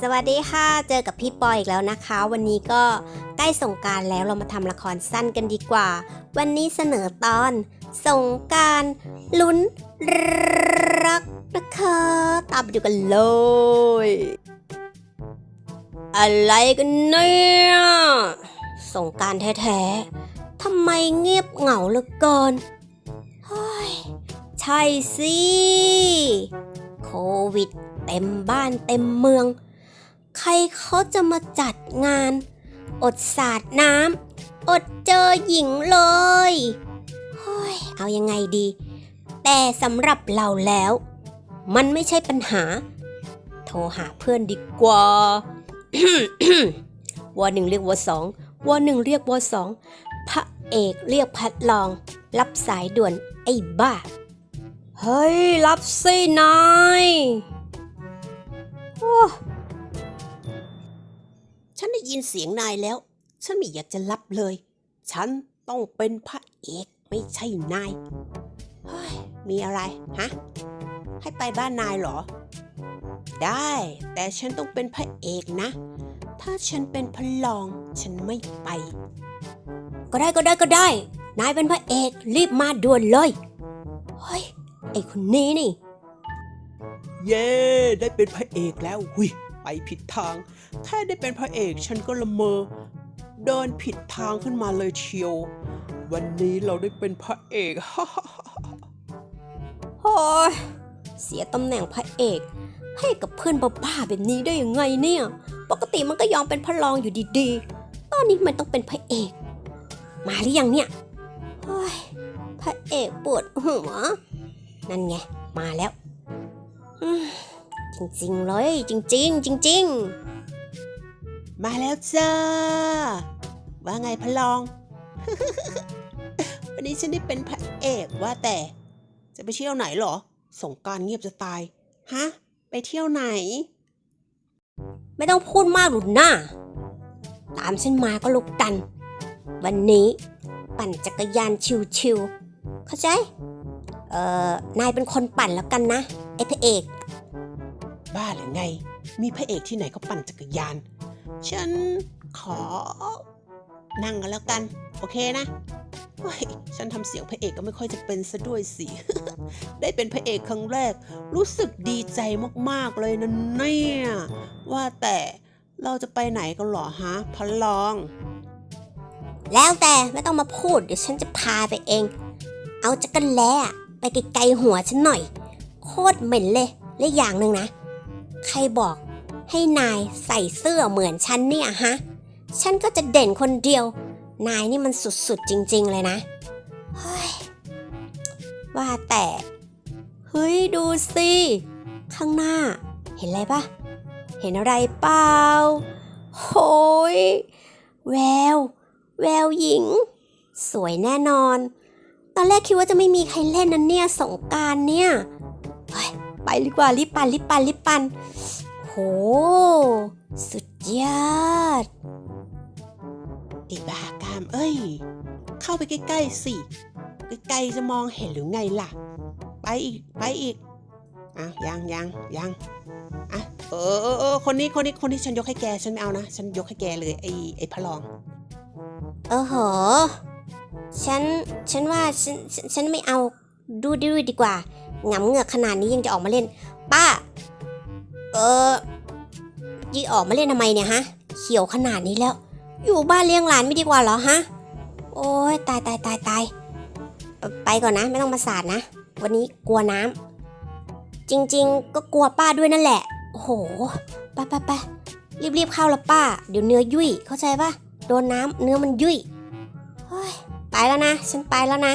สวัสดีค่ะ เจอกับพี่ปอยอีกแล้วนะคะ วันนี้ก็ใกล้สงการแล้วเรามาทำละครสั้นกันดีกว่า วันนี้เสนอตอนสงการลุ้นรักนะคะตามไปดูกันเลย อะไรกันเนี่ยสงการแท้ๆทำไมเงียบเหงาเหลือเกินเฮ้ยใช่สิโควิด เต็มบ้านเต็มเมือง ใครเขาจะมาจัดงาน อดสาดน้ำอดเจอหญิงเลยเฮ้ยเอายังไงดี แต่สำหรับเราแล้ว มันไม่ใช่ปัญหา โทรหาเพื่อนดีกว่าวอหนึ่งเรียกวอสองวอหนึ่งเรียกวอสองพระเอกเรียกพัดลอง รับสายด่วนไอ้บ้า เฮ้ย รับสินาย ฉันได้ยินเสียงนายแล้ว ฉันไม่อยากจะรับเลย ฉันต้องเป็นพระเอกไม่ใช่นาย เฮ้ย มีอะไร ฮะ ให้ไปบ้านนายเหรอ ได้ แต่ฉันต้องเป็นพระเอกนะ ถ้าฉันเป็นพระรอง ฉันไม่ไป ก็ได้ก็ได้ก็ได้ นายเป็นพระเอกรีบมาด่วนเลย เฮ้ย ไอคนนี้นี่ เย้ ได้เป็นพระเอกแล้วหุยไปผิดทาง แค่ได้เป็นพระเอกฉันก็ละเมอ เดินผิดทางขึ้นมาเลยเชียว วันนี้เราได้เป็นพระเอกฮ่าโอ้ยเสียตำแหน่งพระเอก ให้กับเพื่อนบ้าๆแบบนี้ได้ยังไงเนี่ย ปกติมันก็ยอมเป็นพระรองอยู่ดีๆ ตอนนี้มันต้องเป็นพระเอก มาหรือยังเนี่ยโอ้ยพระเอกปวดหัว นั่นไง มาแล้ว จริงๆเลย จริง ๆ จริงมาแล้วจ้า ว่าไงพระรอง วันนี้ฉันได้เป็นพระเอกว่าแต่ จะไปเที่ยวไหนเหรอ สงการเงียบจะตาย ฮะ ไปเที่ยวไหน ไม่ต้องพูดมากหรุนหน้า ตามฉันมาก็ลุกกัน วันนี้ ปั่นจักรยานชิวๆเข้าใจ เอ่อ นายเป็นคนปั่นแล้วกันนะ ไอ้พระเอก บ้าหรือไง มีพระเอกที่ไหนก็ปั่นจักรยาน ฉันขอ นั่งกันแล้วกัน โอเคนะเฮ้ยฉันทำเสียงพระเอกก็ไม่ค่อยจะเป็นซะด้วยสิ ได้เป็นพระเอกครั้งแรก รู้สึกดีใจมากๆเลยนะเนี่ย ว่าแต่เราจะไปไหนกันหรอฮะพะลอง แล้วแต่ไม่ต้องมาพูด เดี๋ยวฉันจะพาไปเอง เอาจักรแล้ไปไกลๆหัวฉันหน่อย โคตรเหม็นเลย และอย่างหนึ่งนะ ใครบอกให้นายใส่เสื้อเหมือนฉันเนี่ยฮะ ฉันก็จะเด่นคนเดียว นายนี่มันสุดๆจริง ๆ เลยนะ เฮ้ย ว่าแต่ เฮ้ย ดูสิ ข้างหน้า เห็นอะไรปะเห็นอะไรเปล่า โหย แวว แววหญิง สวยแน่นอน ตอนแรกคิดว่าจะไม่มีใครเล่นนะเนี่ยสงการเนี่ย เฮ้ย ไปดีกว่ารีบปันรีบปันรีบปันโห สุดยอดไอ้บ้ากามเอ้ย เข้าไปใกล้ๆสิใกล้ๆจะมองเห็นหรือไงล่ะ ไปอีกไปอีกอะยังยังยังอะเออเออเออคนนี้คนนี้คนที่ฉันยกให้แกฉันไม่เอานะ ฉันยกให้แกเลยไอ้ไอ้พระรองเออโหฉันฉันว่าฉันฉันฉันไม่เอาดูดูดีกว่าห งำเงือกขนาดนี้ยังจะออกมาเล่น ป้า เออยี่ออกมาเล่นทำไมเนี่ยฮะ เขียวขนาดนี้แล้ว อยู่บ้านเลี้ยงหลานไม่ดีกว่าเหรอฮะ โอ้ยตายตายตายตายไปก่อนนะ ไม่ต้องมาสาดนะ วันนี้กลัวน้ำจริง ๆ ก็กลัวป้าด้วยนั่นแหละ โอ้โหไปไปไปรีบๆเข้าละป้า เดี๋ยวเนื้อยุ่ยเข้าใจปะโดนน้ำเนื้อมันยุ่ยเฮ้ยไปแล้วนะ ฉันไปแล้วนะ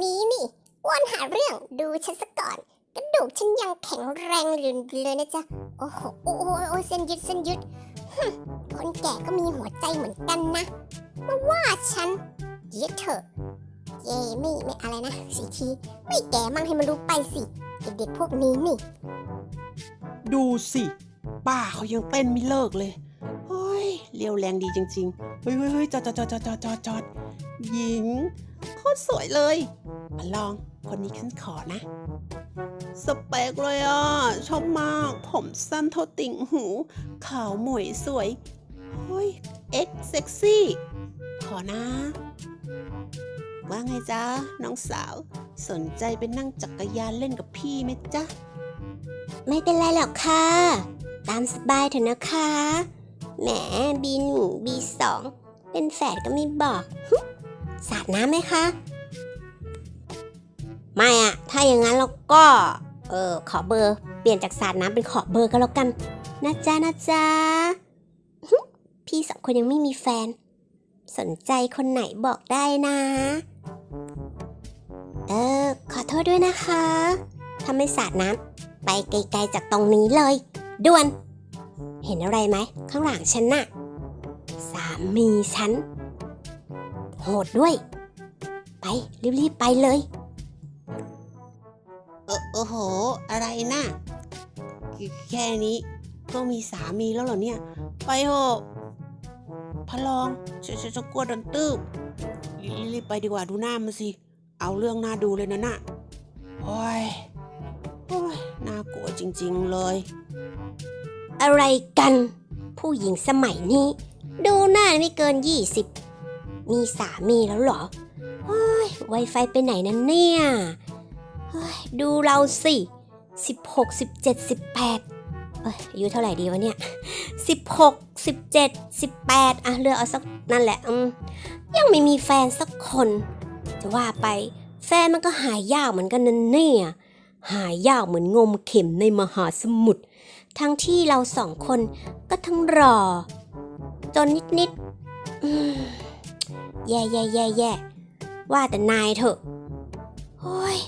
นี้นี่อ้วนหาเรื่องดูฉันซะก่อน กระดูกฉันยังแข็งแรงอยู่เลยนะจ๊ะ โอ้โหโอ้โหโอ้เส้นยึดเส้นยึดฮึคนแก่ก็มีหัวใจเหมือนกันนะ มาว่าฉันย็ดเถอะ เย่ไม่ไม่อะไรนะสีที ไม่แก่มั่งให้มันรู้ไปสิเด็กๆพวกนี้นี่ ดูสิ ป้าเขายังเต้นไม่เลิกเลยเฮ้ยเรียวแรงดีจริง ๆ เฮ้ยเฮ้ยเฮ้ยจอดจอดจอดจอดจอดจอดหญิง โคตรสวยเลย มาลองคนนี้ฉันขอนะ สเปกเลยอะ ชอบมาก ผมสั้นเท่าติ่งหู ขาวหมวยสวยเฮ้ยเอ็กเซ็กซี่ ขอนะ ว่าไงจ๊ะ น้องสาว สนใจไปนั่งจักรยานเล่นกับพี่ไหมจ๊ะ ไม่เป็นไรหรอกค่ะ ตามสบายเถอะนะคะ แหมบีหนึ่งบีสองเป็นแฝดก็ไม่บอกหึ สาดน้ำไหมคะ ไม่อะถ้าอย่างนั้นเราก็ เออขอเบอร์ เปลี่ยนจากสาดน้ำเป็นขอเบอร์ก็แล้วกัน นะจ๊ะนะจ๊ะ พี่สองคนยังไม่มีแฟน สนใจคนไหนบอกได้นะ เออ ขอโทษด้วยนะคะ ถ้าไม่สาดน้ำไปไกลๆจากตรงนี้เลย ด่วน เห็นอะไรไหม ข้างหลังฉันน่ะ สามีฉัน โหดด้วย ไปรีบๆไปเลยเออโอ้โห อะไรนะ่ะแค่แค่นี้ก็มีสามีแล้วเหรอเนี่ย ไปเถอะพะลองฉันฉันจะกลัวโดนตืบรีบๆไปดีกว่าดูหน้ามันสิ เอาเรื่องน่าดูเลยนะน่ะโอ้ยโอ้ยน่ากลัวจริง ๆเลย อะไรกัน ผู้หญิงสมัยนี้ ดูหน้าไม่เกิน20 มีสามีแล้วเหรอเฮ้ยไวไฟไปไหนนั่นเนี่ยเฮ้ยดูเราสิ16 17 18เอ้ยอายุเท่าไหร่ดีวะเนี่ย 16 17 18 อะเลือกเอาสักนั่นแหละอืมยังไม่มีแฟนสักคน จะว่าไปแฟนมันก็หายากเหมือนกันนั่นเนี่ย หายยากเหมือนงมเข็มในมหาสมุทรทั้งที่เราสองคนก็ทั้งรอ จนนิดนิดๆอืม แย่แย่แย่แย่ว่าแต่นายเถอะโอ้ย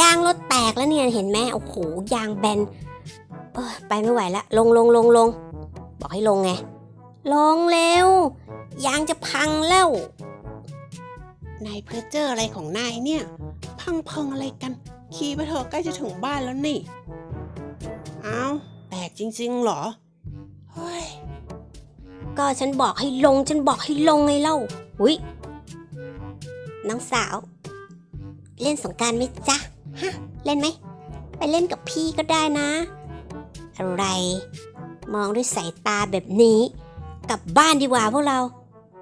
ยางรถแตกแล้วเนี่ยเห็นไหมโอ้โหยางแบนเออไปไม่ไหวละลงลงลงลงบอกให้ลงไง ลงเร็วยางจะพังแล้วนายเพอเจอร์อะไรของนายเนี่ย พังพังอะไรกัน ขี่ไปเถอะใกล้จะถึงบ้านแล้วนี่ เอาแตกจริงๆหรอ เฮ้ย ก็ฉันบอกให้ลง ฉันบอกให้ลงไงเล่าอุ้ยน้องสาว เล่นสงกรารไหมจ๊ะฮะเล่นไหม ไปเล่นกับพี่ก็ได้นะ อะไร มองด้วยสายตาแบบนี้ กลับบ้านดีกว่าพวกเรา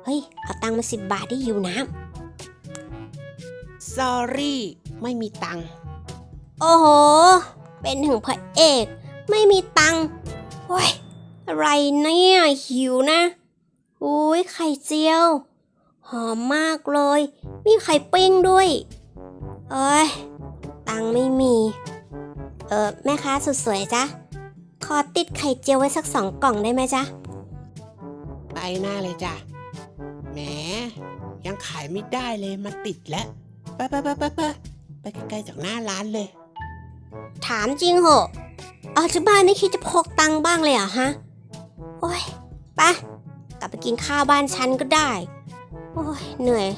เฮ้ย เอาตังค์มาสิบบาทได้อยู่น้ sorry ไม่มีตังค์ำโอ้โห เป็นถึงพระเอก ไม่มีตังค์โอ้ย อะไรเนี่ย หิวนะอุ้ยไข่เจียว หอมมากเลย มีไข่ปิ้งด้วย เอ้ย ตังค์ไม่มี เออแม่ค้าสุดสวยจ๊ะขอติดไข่เจียวไว้สักสองกล่องได้ไหมจ๊ะ ไปหน้าเลยจ้ะ แหม ยังขายไม่ได้เลยมาติดแล้ว ไปไปไปไปไปไปไกลๆจากหน้าร้านเลย ถามจริงเหอะออกจากบ้านไม่คิดจะพกตังค์บ้างเลยเหรอฮะ โอ้ยไปกลับไปกินข้าวบ้านฉันก็ได้ โอ้ยเหนื่อย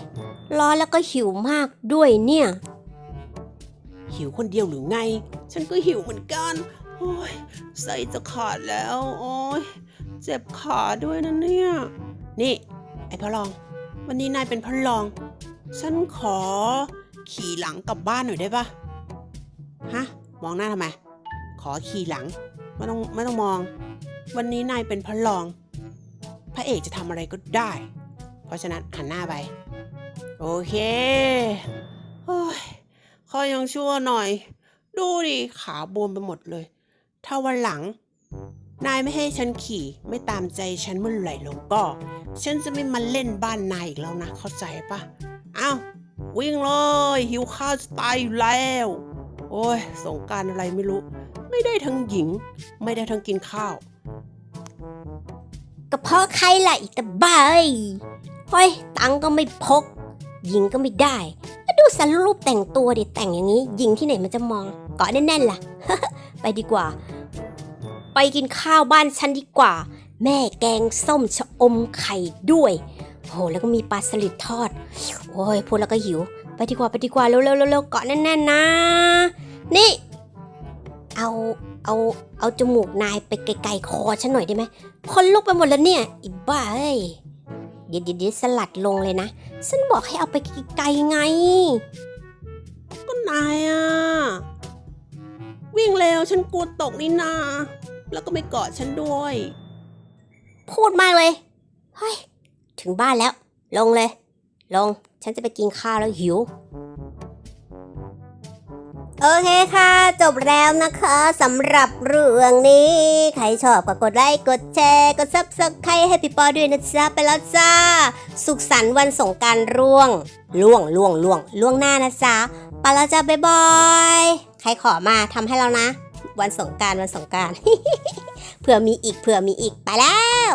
ร้อนแล้วก็หิวมากด้วยเนี่ย หิวคนเดียวหรือไง ฉันก็หิวเหมือนกัน โอ้ยใส่จะขาดแล้ว โอ้ยเจ็บขาด้วยนะเนี่ย นี่ ไอ้พระรอง วันนี้นายเป็นพระรอง ฉันขอ ขี่หลังกลับบ้านหน่อยได้ปะฮะ มองหน้าทำไม ขอขี่หลัง ไม่ต้องไม่ต้องมอง วันนี้นายเป็นพระรอง พระเอกจะทำอะไรก็ได้ เพราะฉะนั้นหันหน้าไป โอเคโอ้ยข้อยังชั่วหน่อย ดูดิขาบวมไปหมดเลย ถ้าวันหลัง นายไม่ให้ฉันขี่ไม่ตามใจฉันเมื่อไหร่แล้วก็ ฉันจะไม่มาเล่นบ้านนายอีกแล้วนะ เข้าใจปะอ้าววิ่งเลย หิวข้าวจะตายอยู่แล้ว โอ้ยสงการอะไรไม่รู้ ไม่ได้ทั้งหญิง ไม่ได้ทั้งกินข้าว ก็เพาะใครล่ะอีตาบ้าเอ้ยเฮ้ยตังก็ไม่พก ยิงก็ไม่ได้ดูสันรูปแต่งตัวดิแต่งอย่างนี้ ยิงที่ไหนมันจะมองเกาะแน่นๆล่ะ ไปดีกว่า ไปกินข้าวบ้านฉันดีกว่า แม่แกงส้มชะอมไข่ด้วยโหแล้วก็มีปลาสลิดทอด โอ้ยพูดแล้วก็หิว ไปดีกว่าไปดีกว่าเร็วๆเร็วๆเกาะแน่นๆนะ นี่ เอา เอาเอาจมูกนายไปไกลๆคอฉันหน่อยได้ไหมคนลุกไปหมดแล้วเนี่ยอีบ้าเอ้ยเดี๋ยวเดี๋ยวเดี๋ยวสลัดลงเลยนะ ฉันบอกให้เอาไปไกลๆไง ก็นายอะ วิ่งเร็วฉันกลัวตกนี่นา แล้วก็ไม่กอดฉันด้วย พูดมากเลยเฮ้ยถึงบ้านแล้ว ลงเลย ลง ฉันจะไปกินข้าวแล้วหิว โอเคค่ะ จบแล้วนะคะสำหรับเรื่องนี้ ใครชอบก็กดไลค์กดแชร์กดซับสไครต์ให้พี่ปอด้วยนะจ๊ะไปแล้วจ้า สุขสันต์วันสงการร่วงล่วงล่วงล่วงล่วงหน้านะจ๊ะไปแล้วจ้าบ๊ายบายใครขอมาทำให้แล้วนะ วันสงการวันสงการเผื่อมีอีกเผื่อมีอีกไปแล้ว